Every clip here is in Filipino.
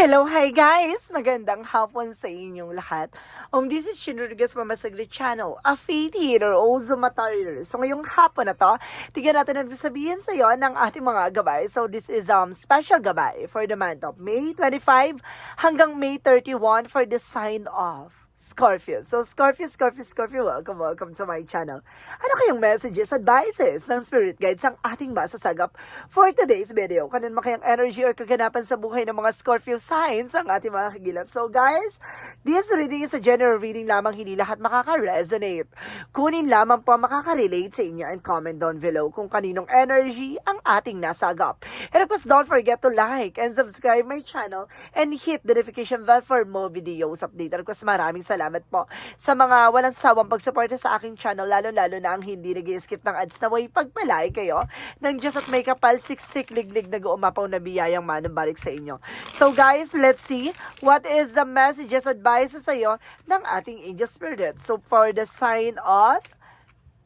Hello, hi guys! Magandang hapon sa inyong lahat. Um, this is Chin Rodriguez from Masagli Channel, a faith healer, also matter. So ngayong hapon na to, tignan natin ang sabihin sa iyo ng ating mga gabay. So this is um special gabay for the month of May 25 hanggang May 31 for the sign of Scorpio. So, Scorpio, Scorpio, Scorpio, welcome, welcome to my channel. Ano kayong messages, advices ng spirit guides ang ating masasagap for today's video? Kanin mo kayang energy or kaganapan sa buhay ng mga Scorpio signs ang ating mga kagilap. So, guys, this reading is a general reading lamang, hindi lahat makaka-resonate. Kunin lamang po makaka-relate sa inyo and comment down below kung kaninong energy ang ating nasagap. And of course, don't forget to like and subscribe my channel and hit the notification bell for more videos update. And of course, maraming salamat po sa mga walang sawang pagsuporta sa aking channel, lalo-lalo na ang hindi nag skip ng ads na way pagpalay kayo ng Diyos at may kapal siksik liglig nag-uumapaw na biyayang manambalik sa inyo. So guys, let's see what is the messages, advices sa iyo ng ating angel spirit. So for the sign of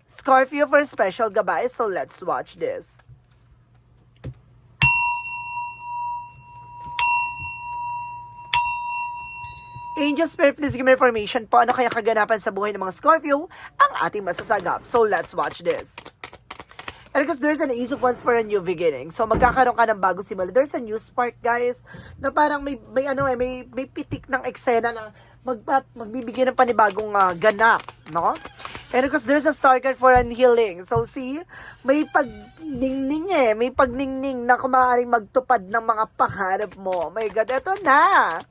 Scorpio for special gabay, so let's watch this. Angel Spirit, please give me information po ano kaya kaganapan sa buhay ng mga Scorpio ang ating masasagap. So, let's watch this. And because there's an ease of ones for a new beginning. So, magkakaroon ka ng bago simula. There's a new spark, guys, na parang may, may ano eh, may, may pitik ng eksena na magpa, magbibigay ng panibagong ah, ganap, no? And because there's a star card for an healing. So, see, may pagningning eh. May pagningning na kumaaring magtupad ng mga pangarap mo. Oh my God, eto na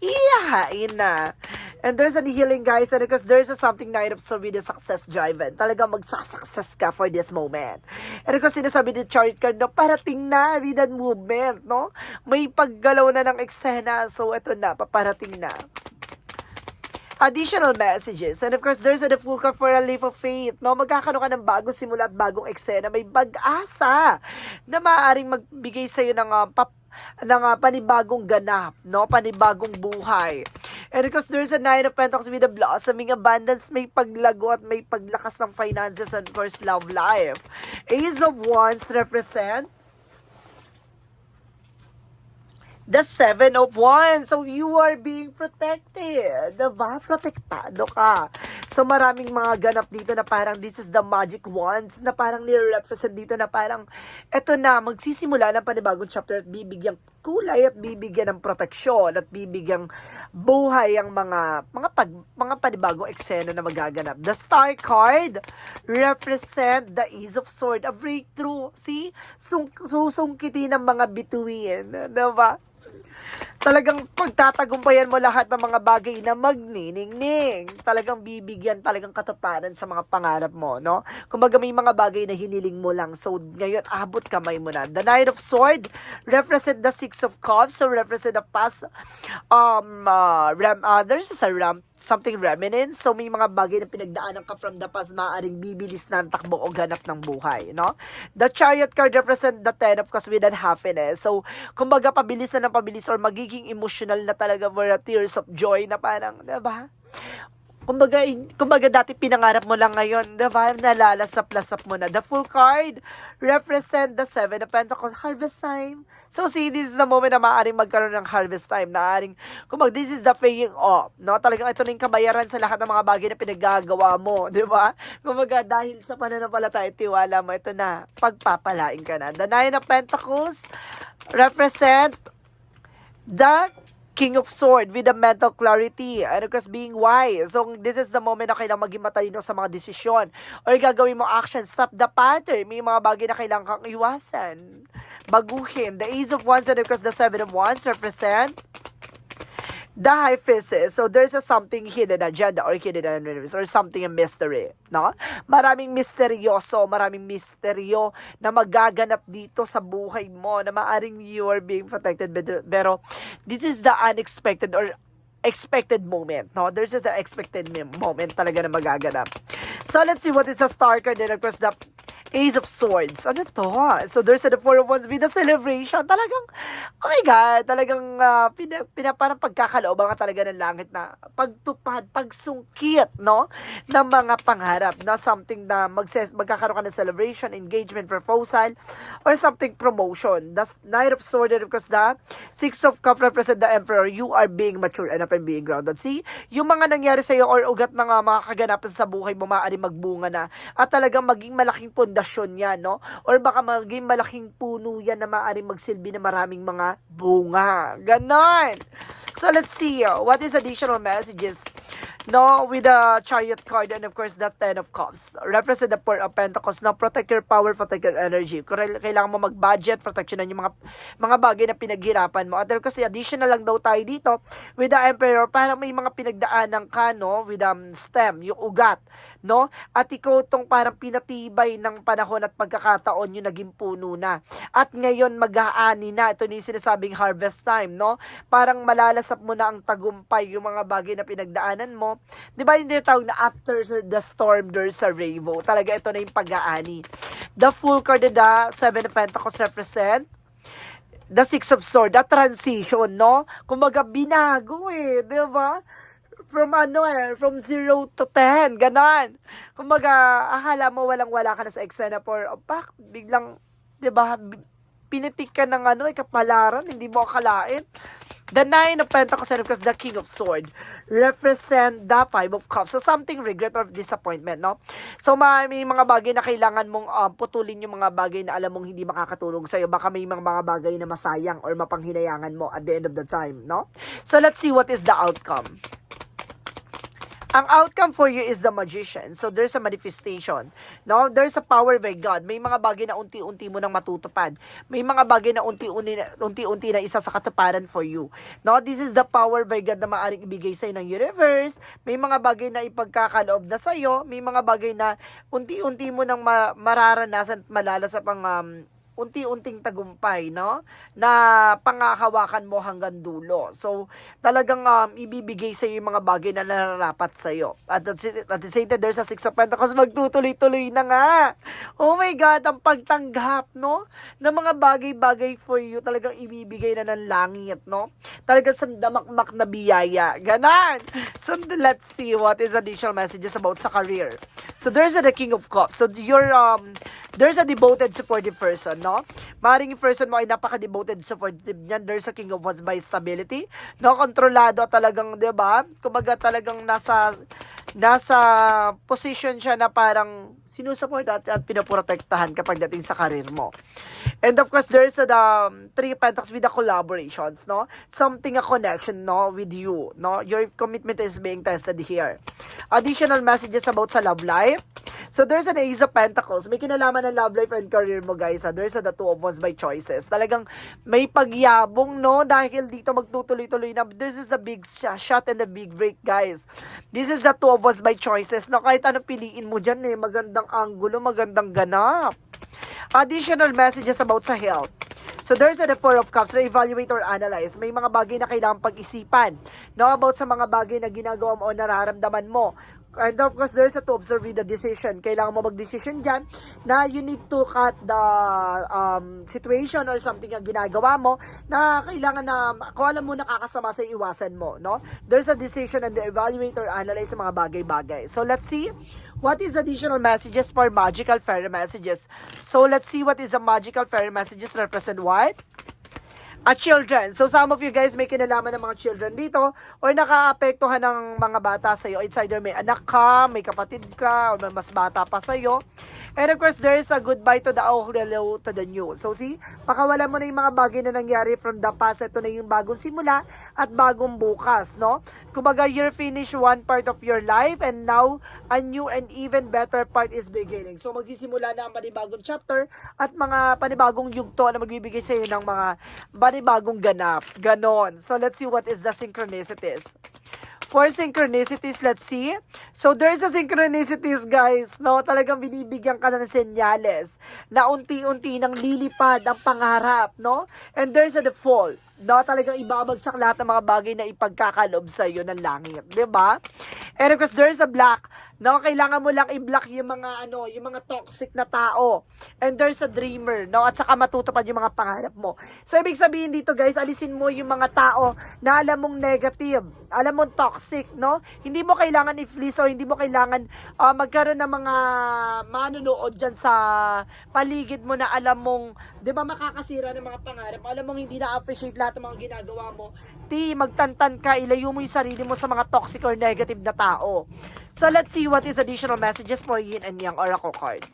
iyahain na. And there's a healing, guys, and because there's a something night of so really success driven. Talagang magsasuccess ka for this moment. And because sinasabi ni chart card na parating na that movement, no? May paggalaw na ng eksena. So, ito na, paparating na additional messages. And of course, there's a the full card for a leap of faith. No? Magkakaroon ka ng bagong simula at bagong eksena. May pag-asa na maaaring magbigay sa'yo ng uh, pap ng uh, panibagong ganap, no? Panibagong buhay. And because there's a nine of pentacles with a blossoming abundance, may paglago at may paglakas ng finances and first love life. Ace of Wands represent the Seven of Wands. So, you are being protected. Diba? Protektado ka. So, maraming mga ganap dito na parang this is the magic wands na parang nire-represent dito na parang eto na, magsisimula ng panibagong chapter at bibigyan kulay at bibigyan ng proteksyon at bibigyan buhay ang mga mga pag, mga panibagong eksena na magaganap. The Star card represent the Ease of Sword, a breakthrough. See? Sung, susungkitin ng mga bituin. Diba? Talagang pagtatagumpayan mo lahat ng mga bagay na magniningning. Talagang bibigyan, talagang katuparan sa mga pangarap mo, no? Kumbaga may mga bagay na hiniling mo lang. So, ngayon, abot kamay mo na. The Knight of Sword represent the Six of Cups. So, represent the past, um, uh, ram, uh, there's a ram, something remnant. So, may mga bagay na pinagdaanan ka from the past, maaaring bibilis na ang takbo o ganap ng buhay, no? The Chariot card represent the Ten of Cups with unhappiness. So, kumbaga, pabilis na ng pabilis or magiging emotional na talaga for tears of joy na parang, diba? Kumbaga, in- kumbaga dati pinangarap mo lang ngayon, diba? Nalalasap-lasap mo na. The full card represent the seven of pentacles, harvest time. So, see, this is the moment na maaaring magkaroon ng harvest time. Na maaring, kumbaga, this is the paying off. No? Talagang ito na yung kabayaran sa lahat ng mga bagay na pinaggagawa mo. Di ba? Kumbaga, dahil sa pananampalataya, tiwala mo, ito na, pagpapalain ka na. The nine of pentacles represent the King of Sword with the mental clarity and of course being wise. So this is the moment na kailangan maging matalino sa mga desisyon or gagawin mo action, stop the pattern. May mga bagay na kailangan kang iwasan. Baguhin. The Ace of Wands and of course the Seven of Wands represent the high physis. So there's a something hidden agenda or hidden enemies or something a mystery, no? Maraming misteryoso, maraming misteryo na magaganap dito sa buhay mo na maaring you are being protected pero this is the unexpected or expected moment, no? There's just the expected moment talaga na magaganap. So let's see what is the star card of course the Ace of Swords. Ano to? So there's the Four of Wands with the celebration. Talagang, oh my God, talagang uh, pina, pina, parang pagkakalooban ka talaga ng langit na pagtupad, pagsungkit, no? Ng mga pangarap na something na magses, magkakaroon ka ng celebration, engagement, proposal, or something promotion. The Knight of Swords, and of course, the Six of Cup represent the Emperor. You are being mature enough and being grounded. See, yung mga nangyari sa'yo or ugat ng uh, mga kaganapan sa buhay mo, maaari magbunga na at talagang maging malaking pundasyon yan, no? Or baka maging malaking puno yan na maaari magsilbi na maraming mga bunga. Ganon! So let's see, uh, what is additional messages? No, with the chariot card and of course the ten of cups. Represent the four of pentacles. Now, protect your power, protect your energy. Kailangan mo mag-budget, protectionan yung mga mga bagay na pinaghirapan mo. At kasi additional lang daw tayo dito with the emperor, parang may mga pinagdaanan ka, no, with um, stem, yung ugat, no? At ikaw tong parang pinatibay ng panahon at pagkakataon yung naging puno na. At ngayon mag-aani na. Ito yung sinasabing harvest time, no? Parang malalasap mo na ang tagumpay yung mga bagay na pinagdaanan mo. Di ba yung tinatawag na after the storm, there's a rainbow. Talaga ito na yung pag-aani. The full card the seven of pentacles represent the six of sword, the transition, no? Kumbaga, binago eh, di ba? From ano eh, from 0 to 10, ganon. Kumbaga, akala mo walang-wala ka na sa eksena for, oh, bak, biglang, di ba, pinitik ka ng ano, eh, kapalaran, hindi mo akalain. The Nine of Pentacles and of course the King of Sword represent the Five of Cups. So something regret or disappointment, no? So ma- may mga bagay na kailangan mong um, putulin yung mga bagay na alam mong hindi makakatulong sa'yo. Baka may mga, mga bagay na masayang or mapanghinayangan mo at the end of the time, no? So let's see what is the outcome. Ang outcome for you is the magician. So there's a manifestation. No? There's a power by God. May mga bagay na unti-unti mo nang matutupad. May mga bagay na unti-unti unti-unti na isa sa katuparan for you. No? This is the power by God na maaaring ibigay sa'yo ng universe. May mga bagay na ipagkakaloob na sa'yo. May mga bagay na unti-unti mo nang ma- mararanasan at malalasap ang um, unti-unting tagumpay, no? Na pangakawakan mo hanggang dulo. So, talagang um, ibibigay sa yung mga bagay na nararapat sa iyo. At at the same time, there's a six of pentacles, magtutuloy-tuloy na nga. Oh my God, ang pagtanggap, no? Ng mga bagay-bagay for you, talagang ibibigay na ng langit, no? Talagang sandamakmak na biyaya. Ganan! So, let's see what is additional messages about sa career. So, there's a the King of Cups. So, your, um, there's a devoted, supportive person, no? Maring person mo ay napaka-devoted, supportive niyan. There's a king of wands by stability. No, kontrolado talagang, di ba? Kumbaga talagang nasa nasa position siya na parang sinusupport at, at pinoprotektahan kapag dating sa karir mo. And of course, there's the um, three pentacles with the collaborations, no? Something a connection, no, with you, no? Your commitment is being tested here. Additional messages about sa love life. So there's an Ace of Pentacles. May kinalaman ng love life and career mo, guys. Ha? There's a the two of wands by choices. Talagang may pagyabong, no? Dahil dito magtutuloy-tuloy na. This is the big sh- shot and the big break, guys. This is the two of wands by choices. No, kahit anong piliin mo dyan, eh. Magandang angulo, magandang ganap. Additional messages about sa health. So there's a the Four of Cups na evaluate or analyze. May mga bagay na kailangan pag-isipan. No, about sa mga bagay na ginagawa mo o nararamdaman mo. And of course, there's a to observe the decision. Kailangan mo mag-decision dyan na you need to cut the um, situation or something ang ginagawa mo na kailangan na, kung alam mo nakakasama sa iwasan mo, no? There's a decision and the evaluate or analyze mga bagay-bagay. So let's see what is additional messages for magical fairy messages. So let's see what is the magical fairy messages represent what? At children. So some of you guys may kinalaman ng mga children dito or nakaapektuhan ng mga bata sa iyo. It's either may anak ka, may kapatid ka, or mas bata pa sa iyo. And of course, there is a goodbye to the old, hello to the new. So see, pakawalan mo na yung mga bagay na nangyari from the past. Ito na yung bagong simula at bagong bukas, no? Kumbaga, you're finished one part of your life and now a new and even better part is beginning. So magsisimula na ang panibagong chapter at mga panibagong yugto na magbibigay sa iyo ng mga panibagong ganap. Ganon. So let's see what is the synchronicities. For synchronicities, let's see. So, there's a synchronicities, guys. No, talagang binibigyan ka ng senyales na unti-unti nang lilipad ang pangarap, no? And there's a default. No, talagang ibabagsak lahat ng mga bagay na ipagkakalob sa iyo ng langit, 'di ba? And of course, there's a black No, kailangan mo lang i-block yung mga ano, yung mga toxic na tao. And there's a dreamer, no? At saka matutupad yung mga pangarap mo. So ibig sabihin dito, guys, alisin mo yung mga tao na alam mong negative, alam mong toxic, no? Hindi mo kailangan i-fleece o hindi mo kailangan ah, magkaroon ng mga manunood dyan sa paligid mo na alam mong, 'di ba, makakasira ng mga pangarap. Alam mong hindi na-appreciate lahat ng mga ginagawa mo. Ti, magtantan ka, ilayo mo yung sarili mo sa mga toxic or negative na tao. So let's see what is additional messages for Yin and Yang Oracle card.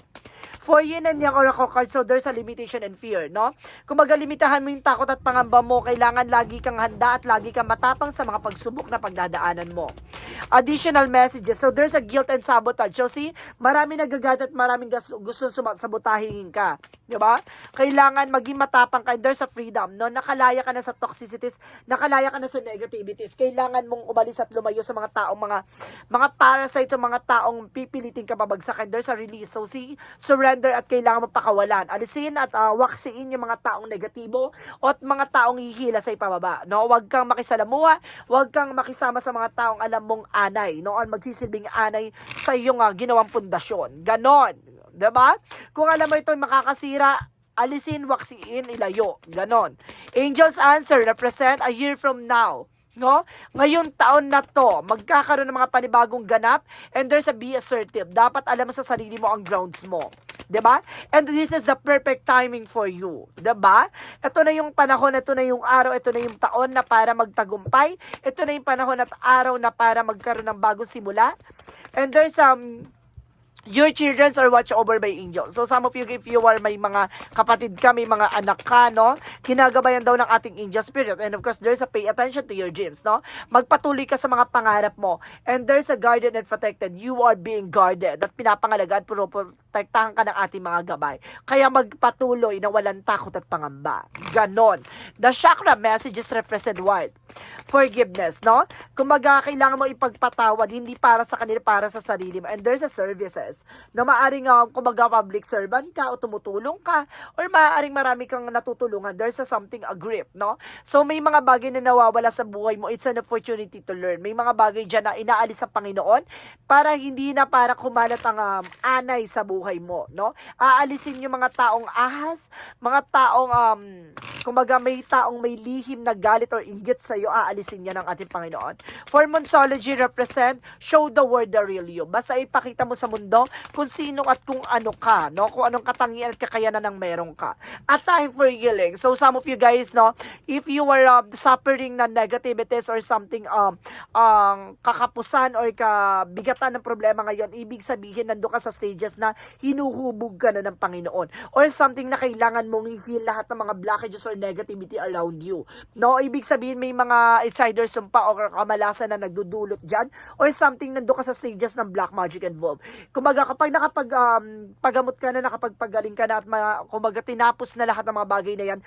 For yin and yang oracle card, so there's a limitation and fear, no? Kung magalimitahan mo yung takot at pangamba mo, kailangan lagi kang handa at lagi kang matapang sa mga pagsubok na pagdadaanan mo. Additional messages, so there's a guilt and sabotage. So see, marami nagagat at maraming gusto sabotahin ka. Di ba? Kailangan maging matapang ka. There's a freedom, no? Nakalaya ka na sa toxicities, nakalaya ka na sa negativities. Kailangan mong umalis at lumayo sa mga taong mga mga parasite mga taong pipilitin ka babagsakan. There's a release. So see, surrender at kailangan mo pakawalan. Alisin at uh, waksiin yung mga taong negatibo at mga taong hihila sa ipababa. No? Huwag kang makisalamuha, huwag kang makisama sa mga taong alam mong anay. No? Ang magsisilbing anay sa iyong uh, ginawang pundasyon. Ganon. ba? Kung alam mo ito makakasira, alisin, waksiin, ilayo. Ganon. Angels answer, represent a year from now. No? Ngayon taon na to, magkakaroon ng mga panibagong ganap and there's a be assertive. Dapat alam mo sa sarili mo ang grounds mo. 'Di ba? And this is the perfect timing for you. 'Di ba? Ito na yung panahon, ito na yung araw, ito na yung taon na para magtagumpay. Ito na yung panahon at araw na para magkaroon ng bagong simula. And there's um Your children are watched over by angels. So some of you, if you are may mga kapatid ka, may mga anak ka, no? Kinagabayan daw ng ating angel spirit. And of course, there's a pay attention to your dreams, no? Magpatuloy ka sa mga pangarap mo. And there's a guarded and protected. You are being guarded. At pinapangalagaan, puro protektahan ka ng ating mga gabay. Kaya magpatuloy na walang takot at pangamba. Ganon. The chakra messages represent what? Forgiveness, no? Kumaga, kailangan mo ipagpatawad, hindi para sa kanila, para sa sarili mo. And there's a services na maaring, um, kumaga, public servant ka o tumutulong ka or maaaring marami kang natutulungan. There's a something, a grip, no? So, may mga bagay na nawawala sa buhay mo. It's an opportunity to learn. May mga bagay dyan na inaalis sa Panginoon para hindi na para kumalat ang um, anay sa buhay mo, no? Aalisin yung mga taong ahas, mga taong, um, kumaga, may taong may lihim na galit or inggit sa iyo, aalisin niya ng ating Panginoon. For Monsology represent, show the world the real you. Basta ipakita mo sa mundo kung sino at kung ano ka, no? Kung anong katangian at kakayanan ng meron ka. At time for healing. So some of you guys, no, if you are um, suffering na negativities or something um ang kakapusan or kabigatan ng problema ngayon, ibig sabihin nando ka sa stages na hinuhubog ka na ng Panginoon or something na kailangan mong i-heal lahat ng mga blockages or negativity around you. No, ibig sabihin may mga insiders sumpa o kamalasan na nagdudulot dyan or something nando ka sa stages ng black magic involved. Kumaga kapag nakapag um, pagamot ka na, nakapagpagaling ka na at ma, kumaga tinapos na lahat ng mga bagay na yan,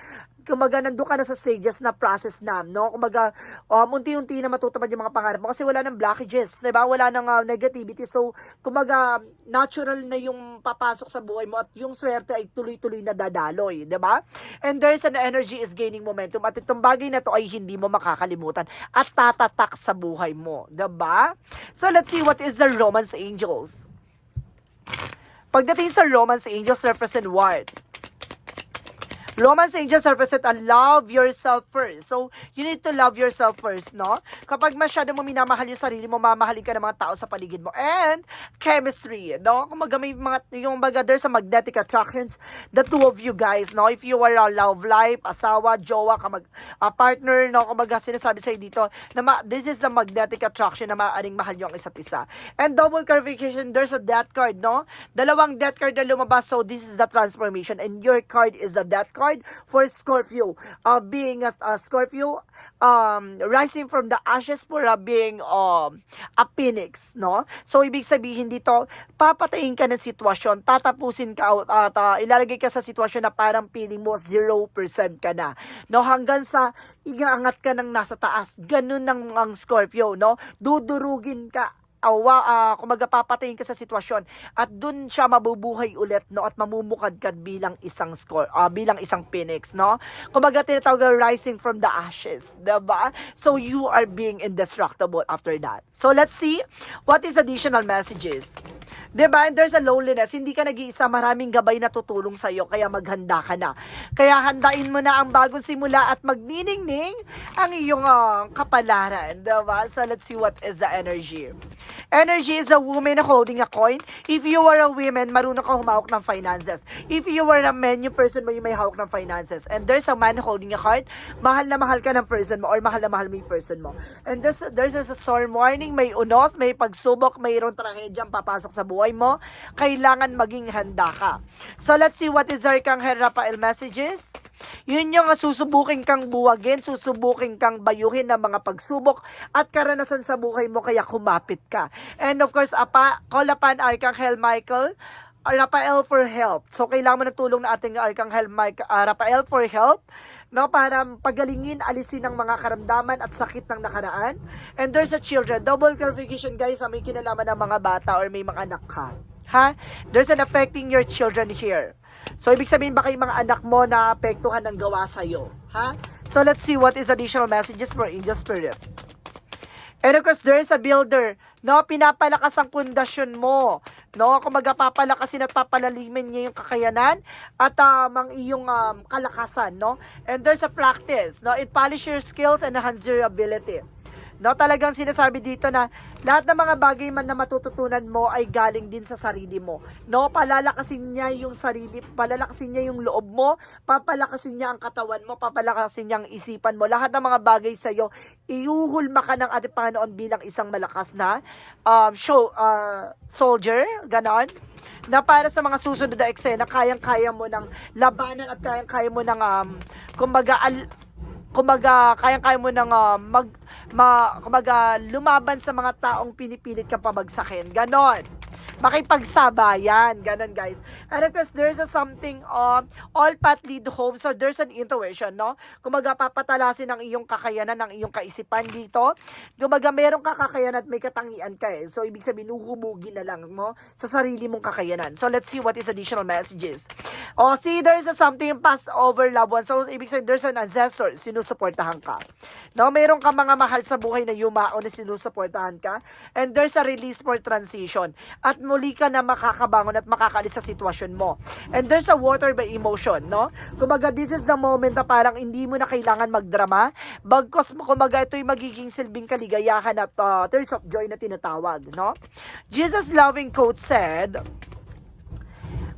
kumaga nando ka na sa stages na process na, no? Kumaga um, unti-unti na matutupad yung mga pangarap mo kasi wala nang blockages, 'di ba? Wala nang uh, negativity. So, kumaga natural na yung papasok sa buhay mo at yung swerte ay tuloy-tuloy na dadaloy, 'di ba? And there's an energy is gaining momentum at itong bagay na to ay hindi mo makakalimutan at tatatak sa buhay mo, ba? So, let's see what is the Romance Angels. Pagdating sa Romance Angels represent what? Romance angels represent a love yourself first. So, you need to love yourself first, no? Kapag masyado mo minamahal yung sarili mo, mamahalin ka ng mga tao sa paligid mo. And, chemistry, no? Kung maga mga, yung baga, there's a magnetic attractions, the two of you guys, no? If you are a love life, asawa, jowa, kamag, a partner, no? Kung baga, sinasabi sa'yo dito, na ma- this is the magnetic attraction na maaaring mahal nyo ang isa't isa. And double clarification, there's a death card, no? Dalawang death card na lumabas, so this is the transformation. And your card is a death card for Scorpio. Uh, being a, a Scorpio, um, rising from the ashes for uh, being um, a phoenix, no? So, ibig sabihin dito, papatayin ka ng sitwasyon, tatapusin ka at uh, ilalagay ka sa sitwasyon na parang feeling mo 0% ka na. No, hanggang sa iaangat ka ng nasa taas. Ganun ng ang Scorpio, no? Dudurugin ka awa, ah, kumaga papatayin ka sa sitwasyon at dun siya mabubuhay ulit no at mamumukadkad bilang isang score, ah, bilang isang phoenix, no? Kumaga tinatawag na rising from the ashes, 'di ba? So you are being indestructible after that. So let's see what is additional messages. 'Di ba? And there's a loneliness. Hindi ka nag-iisa, maraming gabay na tutulong sa iyo kaya maghanda ka na. Kaya handain mo na ang bagong simula at magniningning ang iyong ah, kapalaran, 'di ba? So let's see what is the energy. Energy is a woman holding a coin. If you are a woman, marunong ka humawak ng finances. If you are a man, yung person mo yung may hawak ng finances. And there's a man holding a card. Mahal na mahal ka ng person mo or mahal na mahal mo yung person mo. And there's, there's a storm warning. May unos, may pagsubok, mayroong trahedyang papasok sa buhay mo. Kailangan maging handa ka. So let's see what is Arcangel Rafael messages. Yun yung susubukin kang buwagin, susubukin kang bayuhin ng mga pagsubok at karanasan sa buhay mo kaya kumapit ka. And of course, apa, call upon Archangel Michael, uh, Rafael for help. So, kailangan mo ng tulong na ating Archangel Mike, uh, Rafael for help no para pagalingin alisin ang mga karamdaman at sakit ng nakaraan and there's a children double clarification guys may kinalaman ng mga bata or may mga anak ka ha there's an affecting your children here So, ibig sabihin baka yung mga anak mo na apektuhan ng gawa sa'yo. Ha? So, let's see what is additional messages for Angel Spirit. And of course, there is a builder. No, pinapalakas ang pundasyon mo. No, kumaga papalakasin at papalalimin niya yung kakayanan at um, ang iyong um, kalakasan, no? And there's a practice, no? It polish your skills and enhance your ability. No, talagang sinasabi dito na lahat ng mga bagay man na matututunan mo ay galing din sa sarili mo. No, palalakasin niya yung sarili, palalakasin niya yung loob mo, papalakasin niya ang katawan mo, papalakasin niya ang isipan mo. Lahat ng mga bagay sa iyo, iuhulma ka ng ating Panginoon bilang isang malakas na um, show, uh, soldier, ganon na para sa mga susunod na eksena, kayang-kaya mo ng labanan at kayang-kaya mo ng, um, kumbaga, al, kumbaga, kayang-kaya mo ng uh, mag, ma, kumbaga, lumaban sa mga taong pinipilit kang pabagsakin. Ganon makipagsabayan. Ganon, guys. And of course, there's a something, um, all path lead home. So, there's an intuition, no? Kumaga, papatalasin ang iyong kakayanan, ang iyong kaisipan dito. Kumaga, meron ka kakayanan at may katangian ka eh. So, ibig sabihin, uhubugin na lang mo sa sarili mong kakayanan. So, let's see what is additional messages. Oh, see, there's a something passed over loved one. So, ibig sabihin, there's an ancestor, sinusuportahan ka. No, meron ka mga mahal sa buhay na yumao na sinusuportahan ka. And there's a release for transition. At muli ka na makakabangon at makakalis sa sitwasyon mo. And there's a water by emotion, no? Kumbaga, this is the moment na parang hindi mo na kailangan magdrama. Bagkos, kumbaga, ito'y magiging silbing kaligayahan at uh, tears of joy na tinatawag, no? Jesus' loving quote said,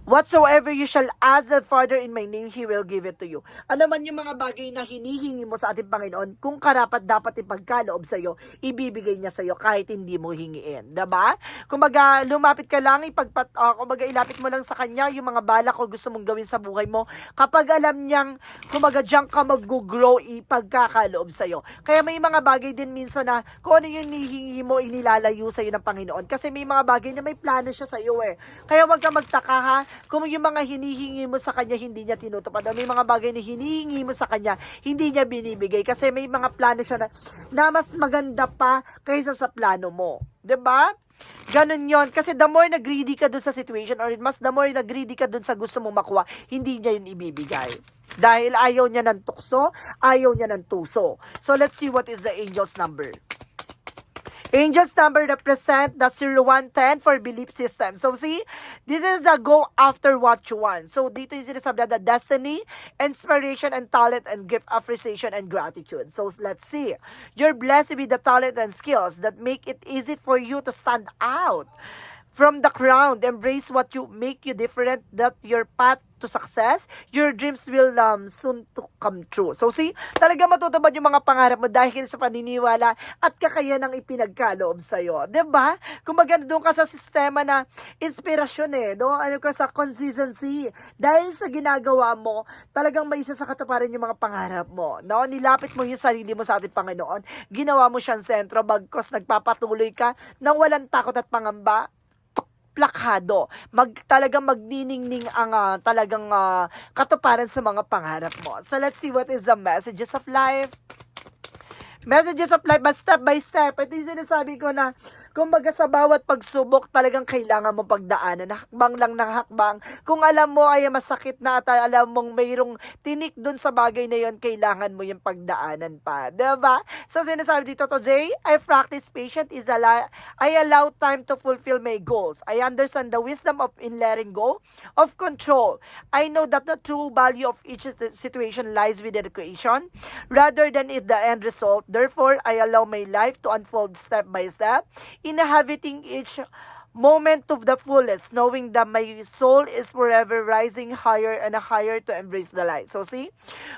Whatsoever you shall ask the Father in my name, He will give it to you. Ano man yung mga bagay na hinihingi mo sa ating Panginoon, kung karapat dapat ipagkaloob sa iyo, ibibigay niya sa iyo kahit hindi mo hingiin. Diba? Kumbaga, lumapit ka lang, ipagpat, uh, kumbaga, ilapit mo lang sa Kanya yung mga balak o gusto mong gawin sa buhay mo. Kapag alam niyang, kumbaga, diyan ka mag-grow, ipagkakaloob sa iyo. Kaya may mga bagay din minsan na, kung ano yung hinihingi mo, inilalayo sa iyo ng Panginoon. Kasi may mga bagay na may plano siya sa iyo eh. Kaya wag ka magtaka ha, kung yung mga hinihingi mo sa kanya hindi niya tinutupad, may mga bagay na hinihingi mo sa kanya hindi niya binibigay kasi may mga plano siya na, na mas maganda pa kaysa sa plano mo. 'Di ba? Ganon yon Kasi the more na greedy ka dun sa situation or mas the more na greedy ka dun sa gusto mong makuha, hindi niya yun ibibigay. Dahil ayaw niya ng tukso, ayaw niya ng tuso. So let's see what is the angel's number. Angels number represent the 0110 for belief system. So see, this is the go after what you want. So dito yung sinasabi na the destiny, inspiration, and talent, and gift, appreciation, and gratitude. So let's see. You're blessed with the talent and skills that make it easy for you to stand out from the crowd. Embrace what you make you different, that your path to success, your dreams will um, soon to come true. So see, talaga matutupad yung mga pangarap mo dahil sa paniniwala at kakayanang ipinagkaloob sa'yo. ba? Diba? Kumbaga doon ka sa sistema na inspirasyon eh, no? ano ka sa consistency. Dahil sa ginagawa mo, talagang may isa sa katuparan yung mga pangarap mo. No? Nilapit mo yung sarili mo sa ating Panginoon. Ginawa mo siyang sentro bagkos nagpapatuloy ka nang walang takot at pangamba plakado. Mag talagang magniningning ang ah, talagang ah, katuparan sa mga pangarap mo. So let's see what is the messages of life. Messages of life, but step by step. Ito yung sinasabi ko na, Kumbaga sa bawat pagsubok, talagang kailangan mo pagdaanan. Hakbang lang ng hakbang. Kung alam mo ay masakit na at alam mong mayroong tinik dun sa bagay na yon, kailangan mo yung pagdaanan pa. ba? So sinasabi dito today, I practice patient is allow, I allow time to fulfill my goals. I understand the wisdom of in letting go of control. I know that the true value of each sit- situation lies within the equation rather than in the end result. Therefore, I allow my life to unfold step by step, inhabiting each moment to the fullest, knowing that my soul is forever rising higher and higher to embrace the light. So see,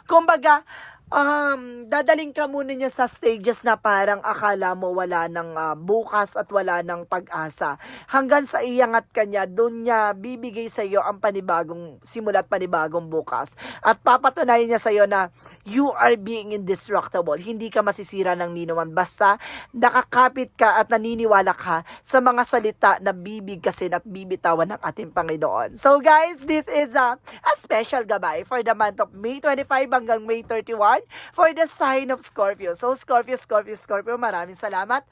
kumbaga, um, dadaling ka muna niya sa stages na parang akala mo wala ng ah, bukas at wala ng pag-asa. Hanggang sa iyangat ka niya, doon niya bibigay sa iyo ang panibagong simula at panibagong bukas. At papatunayan niya sa iyo na you are being indestructible. Hindi ka masisira ng ninuman. Basta nakakapit ka at naniniwala ka sa mga salita na bibigkasin at bibitawan ng ating Panginoon. So guys, this is a, a special gabay for the month of May 25 hanggang May 31 for the sign of Scorpio. So Scorpio, Scorpio, Scorpio, maraming salamat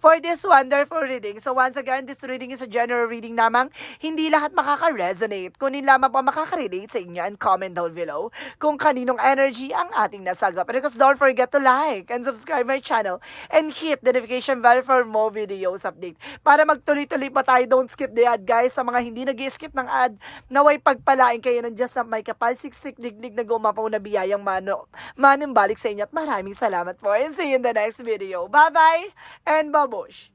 for this wonderful reading. So once again, this reading is a general reading namang hindi lahat makaka-resonate. Kunin lamang pa makaka-relate sa inyo and comment down below kung kaninong energy ang ating nasagap. And because don't forget to like and subscribe my channel and hit the notification bell for more videos update. Para magtuloy-tuloy pa tayo, don't skip the ad guys. Sa mga hindi nag skip ng ad, naway pagpalain kayo ng just na may kapal siksik digdig na gumapaw na biyayang mano, manumbalik sa inyo at maraming salamat po and see you in the next video. Bye-bye and Bosch.